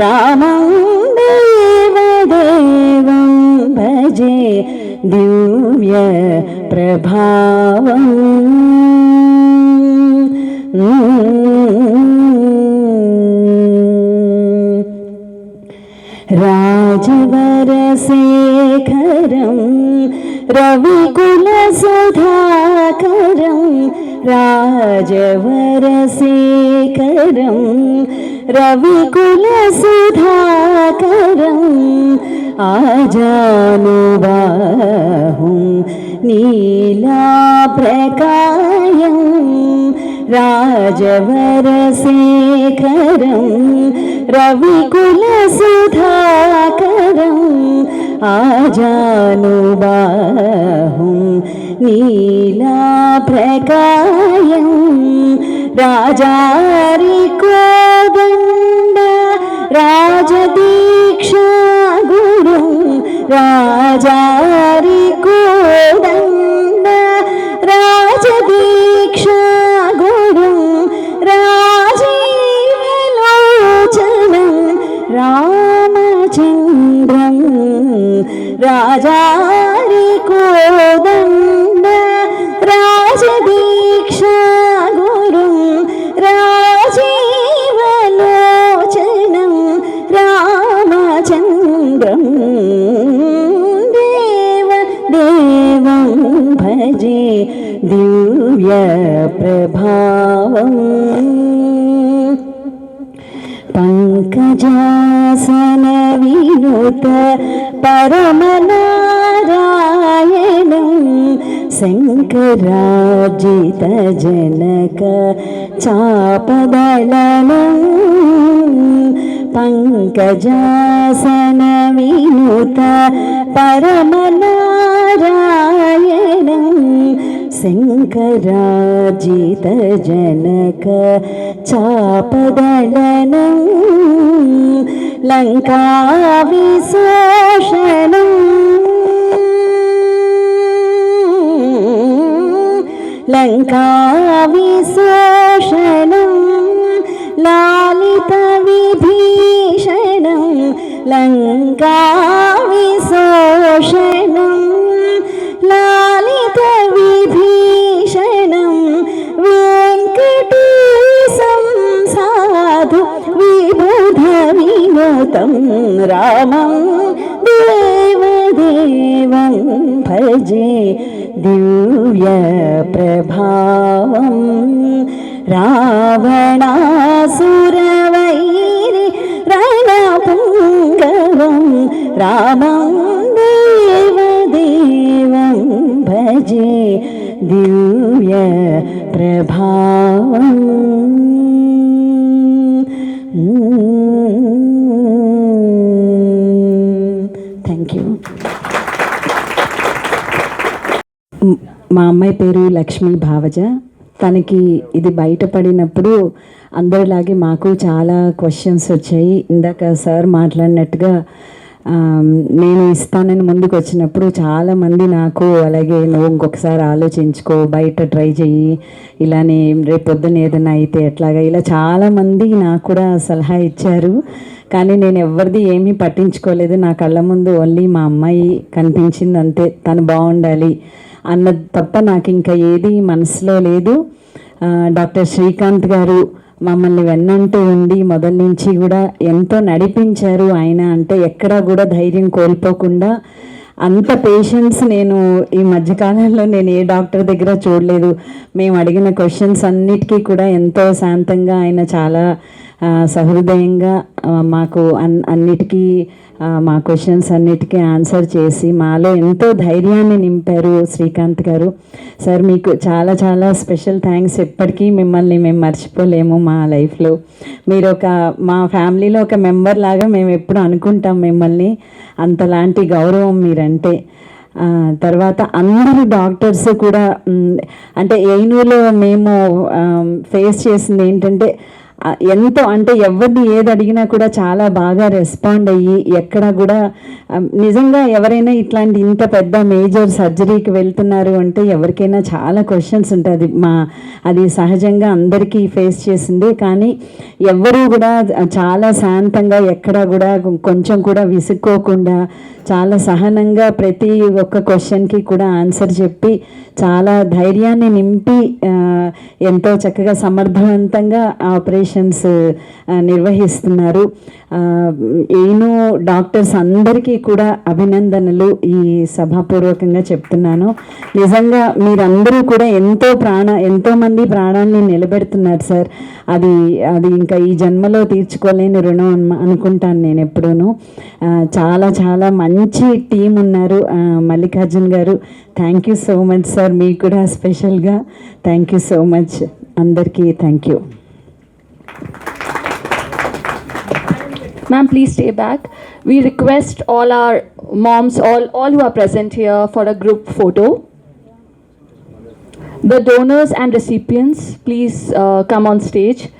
രാമം ദേവദേവം ഭജേ ദിവ്യ പ്രഭാവം. രാജവരശേഖരം रविकुलसुधाकरं राजवरसेकरम् रविकुलसुधाकरम् आजानुबाहुं नीलाप्रकायं राजवरशेखरं रविकुलसुधाकरम् आजानुबाहुं नीलाप्रकायं രാജാരികോദണ്ഡ രാജദീക്ഷ ഗുരും രാജാരികോദണ്ഡ दिव्यप्रभावम्। पङ्कजासनविनुत परमनारायणं शङ्करार्जितजनक चापदलनं। पङ्कजासनविनुत परमनारायणं ശങ്കരാജിത ജനക ചാപദളനം ലങ്കാവിശോഷണം. ലങ്കാവിശോഷണം ലാലിത വിഭീഷണം ലങ്കാവിശോഷണം രാവണാസുരവൈരി രണപുംഗവം രാമം ദേവദേവം ഭജേ ദിവ്യ പ്രഭാവം thank you మా అమ్మాయి పేరు లక్ష్మీ భావజ తనకి ఇది బయటపడినప్పుడు అందరిలాగే మాకు చాలా క్వశ్చన్స్ వచ్చాయి. ఇందాక సార్ మాట్లాడినట్టుగా నేను ఇస్తానని ముందుకు వచ్చినప్పుడు చాలామంది నాకు అలాగే నువ్వు ఇంకొకసారి ఆలోచించుకో బయట ట్రై చెయ్యి ఇలానే రేపు పొద్దున్న ఏదైనా అయితే ఎట్లాగా ఇలా చాలామంది నాకు కూడా సలహా ఇచ్చారు. కానీ నేను ఎవరిది ఏమీ పట్టించుకోలేదు. నా కళ్ళ ముందు ఓన్లీ మా అమ్మాయి కనిపించింది అంతే. తను బాగుండాలి. అన్నది తప్ప నాకు ఇంకా ఏది మనసులో లేదు. డాక్టర్ శ్రీకాంత్ గారు మమ్మల్ని వెన్నంటూ ఉండి మొదటి నుంచి కూడా ఎంతో నడిపించారు ఆయన అంటే ఎక్కడా కూడా ధైర్యం కోల్పోకుండా. అంత పేషెన్స్ నేను ఈ మధ్యకాలంలో నేను ఏ డాక్టర్ దగ్గర చూడలేదు. మేము అడిగిన క్వశ్చన్స్ అన్నిటికీ కూడా ఎంతో శాంతంగా ఆయన చాలా సహృదయంగా మాకు అన్ అన్నిటికీ మా క్వశ్చన్స్ అన్నిటికీ ఆన్సర్ చేసి మాలో ఎంతో ధైర్యాన్ని నింపారు శ్రీకాంత్ గారు. సార్ మీకు చాలా చాలా స్పెషల్ థ్యాంక్స్ ఎప్పటికీ మిమ్మల్ని మేము మర్చిపోలేము మా లైఫ్లో మీరు ఒక మా ఫ్యామిలీలో ఒక మెంబర్ లాగా మేము ఎప్పుడు అనుకుంటాం మిమ్మల్ని. అంతలాంటి గౌరవం మీరంటే. తర్వాత అందరూ డాక్టర్స్ కూడా అంటే ఏనూరులో మేము ఫేస్ చేసింది ఏంటంటే ఎంతో అంటే ఎవరిని ఏది అడిగినా కూడా చాలా బాగా రెస్పాండ్ అయ్యి ఎక్కడ కూడా నిజంగా ఎవరైనా ఇట్లాంటి ఇంత పెద్ద మేజర్ సర్జరీకి వెళ్తున్నారు అంటే ఎవరికైనా చాలా క్వశ్చన్స్ ఉంటుంది మా అది సహజంగా అందరికీ ఫేస్ చేసిందే. కానీ ఎవరు కూడా చాలా శాంతంగా ఎక్కడ కూడా కొంచెం కూడా విసుక్కోకుండా చాలా సహనంగా ప్రతి ఒక్క క్వశ్చన్కి కూడా ఆన్సర్ చెప్పి చాలా ధైర్యాన్ని నింపి ఎంతో చక్కగా సమర్థవంతంగా ఆపరేషన్ ఆ, uh, నిర్వహిస్తున్నారు. Uh, ఆ, నేను డాక్టర్స్ అందరికీ కూడా అభినందనలు ఈ సభాపూర్వకంగా చెప్తున్నాను. నిజంగా మీరందరూ కూడా ఎంతో ప్రాణ ఎంతోమంది ప్రాణాన్ని నిలబెడుతున్నారు సార్. అది అది ఇంకా ఈ జన్మలో తీర్చుకోలేని రుణం అనుకుంటాను నేను ఎప్పుడూను. చాలా చాలా మంచి టీం ఉన్నారు Mallikarjun garu. Thank you so much sir మీకు కూడా స్పెషల్గా థ్యాంక్ యూ సో మచ్ అందరికీ thank you Ma'am, please stay back. We request all our moms, all, all who are present here for a group photo. The donors and recipients, please uh, come on stage.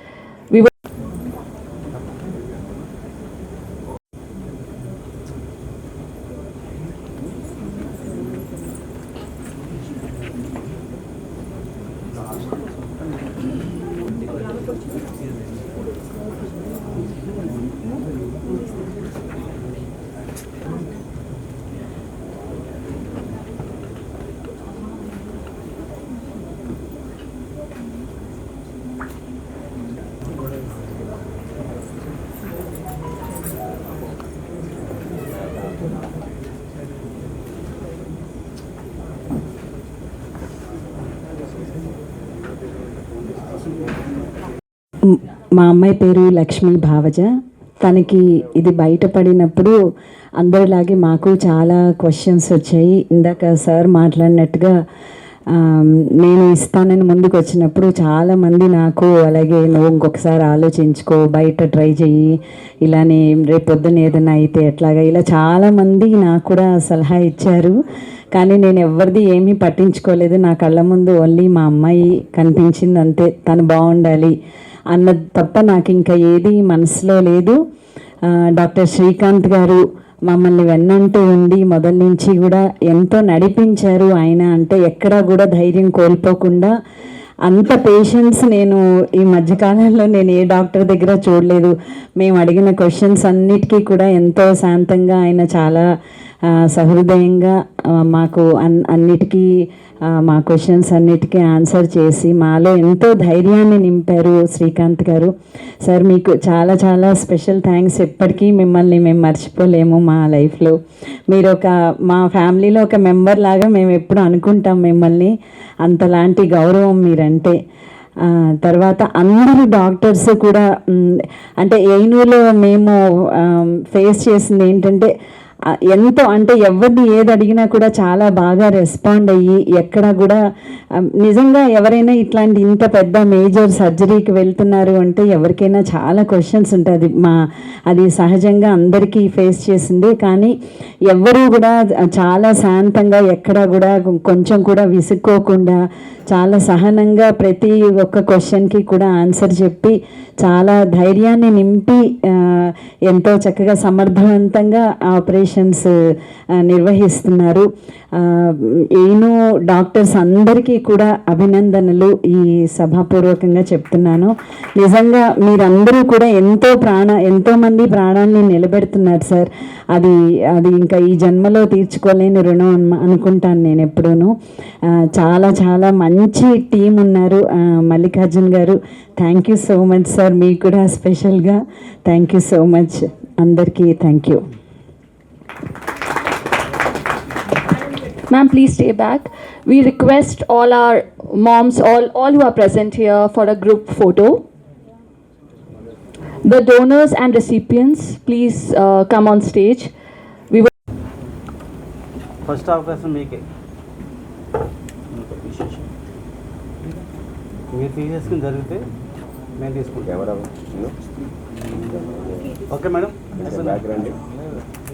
మా అమ్మాయి పేరు లక్ష్మీ భావజ. తనకి ఇది బయటపడినప్పుడు అందరిలాగే మాకు చాలా questions వచ్చాయి. ఇందాక సార్ మాట్లాడినట్టుగా నేను ఇస్తానని ముందుకు వచ్చినప్పుడు చాలామంది నాకు అలాగే నువ్వు ఇంకొకసారి ఆలోచించుకో బయట ట్రై చెయ్యి ఇలానే రేపు పొద్దున ఏదైనా అయితే ఎట్లాగా ఇలా చాలామంది నాకు కూడా సలహా ఇచ్చారు. కానీ నేను ఎవరిది ఏమీ పట్టించుకోలేదు. నా కళ్ళ ముందు ఓన్లీ మా అమ్మాయి కనిపించింది అంతే. తను బాగుండాలి. అన్నది తప్ప నాకు ఇంకా ఏది మనసులో లేదు. డాక్టర్ శ్రీకాంత్ గారు మమ్మల్ని వెన్నంటూ ఉండి మొదటి నుంచి కూడా ఎంతో నడిపించారు ఆయన అంటే ఎక్కడా కూడా ధైర్యం కోల్పోకుండా. అంత పేషెన్స్ నేను ఈ మధ్యకాలంలో నేను ఏ డాక్టర్ దగ్గర చూడలేదు. మేము అడిగిన క్వశ్చన్స్ అన్నిటికీ కూడా ఎంతో శాంతంగా ఆయన చాలా సహృదయంగా మాకు అన్ అన్నిటికీ మా క్వశ్చన్స్ అన్నిటికీ ఆన్సర్ చేసి మాలో ఎంతో ధైర్యాన్ని నింపారు శ్రీకాంత్ గారు. సార్ మీకు చాలా చాలా స్పెషల్ థ్యాంక్స్ ఎప్పటికీ మిమ్మల్ని మేము మర్చిపోలేము మా లైఫ్లో మీరు ఒక మా ఫ్యామిలీలో ఒక మెంబర్ లాగా మేము ఎప్పుడు అనుకుంటాం మిమ్మల్ని. అంతలాంటి గౌరవం మీరంటే. తర్వాత అందరూ డాక్టర్స్ కూడా అంటే ఏనూరులో మేము ఫేస్ చేసింది ఏంటంటే ఎంతో అంటే ఎవరిని ఏది అడిగినా కూడా చాలా బాగా రెస్పాండ్ అయ్యి ఎక్కడ కూడా నిజంగా ఎవరైనా ఇట్లాంటి ఇంత పెద్ద మేజర్ సర్జరీకి వెళ్తున్నారు అంటే ఎవరికైనా చాలా క్వశ్చన్స్ ఉంటుంది మా అది సహజంగా అందరికీ ఫేస్ చేసిందే. కానీ ఎవరు కూడా చాలా శాంతంగా ఎక్కడ కూడా కొంచెం కూడా విసుక్కోకుండా చాలా సహనంగా ప్రతి ఒక్క క్వశ్చన్కి కూడా ఆన్సర్ చెప్పి చాలా ధైర్యాన్ని నింపి ఎంతో చక్కగా సమర్థవంతంగా ఆపరేషన్ ఆ, uh, నిర్వహిస్తున్నారు. Uh, ఆ, నేను డాక్టర్స్ అందరికీ కూడా అభినందనలు ఈ సభాపూర్వకంగా చెప్తున్నాను. నిజంగా మీరందరూ కూడా ఎంతో ప్రాణ ఎంతోమంది ప్రాణాన్ని నిలబెడుతున్నారు సార్. అది అది ఇంకా ఈ జన్మలో తీర్చుకోలేని రుణం అనుకుంటాను నేను ఎప్పుడూను. చాలా చాలా మంచి టీం ఉన్నారు Mallikarjun garu. Thank you so much sir మీకు కూడా స్పెషల్గా థ్యాంక్ యూ సో మచ్ అందరికీ thank you Ma'am, please stay back. We request all our moms, all, all who are present here for a group photo. The donors and recipients, please uh, come on stage. We will first అవకాశం మీకే మీరు తీసేసుకుని జరిగితే మేము తీసుకుంటాం ఎవరు okay madam back రండి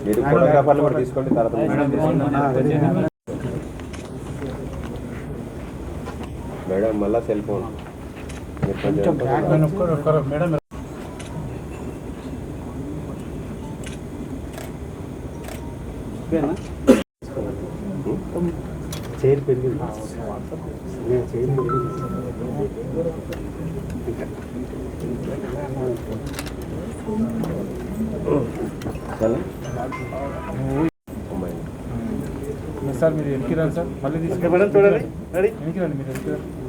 మీరు ఫోటోగ్రాఫర్లు కూడా తీసుకోండి తర్వాత మేడం మళ్ళా సెల్ ఫోన్ మీరు కొంచెం ఓకేనా చైర్ పెరిగింది నేను చైర్ పెరిగింది చాలా అమ్మాయి సార్ మీరు వెనక్కి రండి సార్? మళ్ళీ తీసుకు ఓకే మేడం చూడండి. రెడీ వెనక్కి రండి మీరు వెనక్కి రండి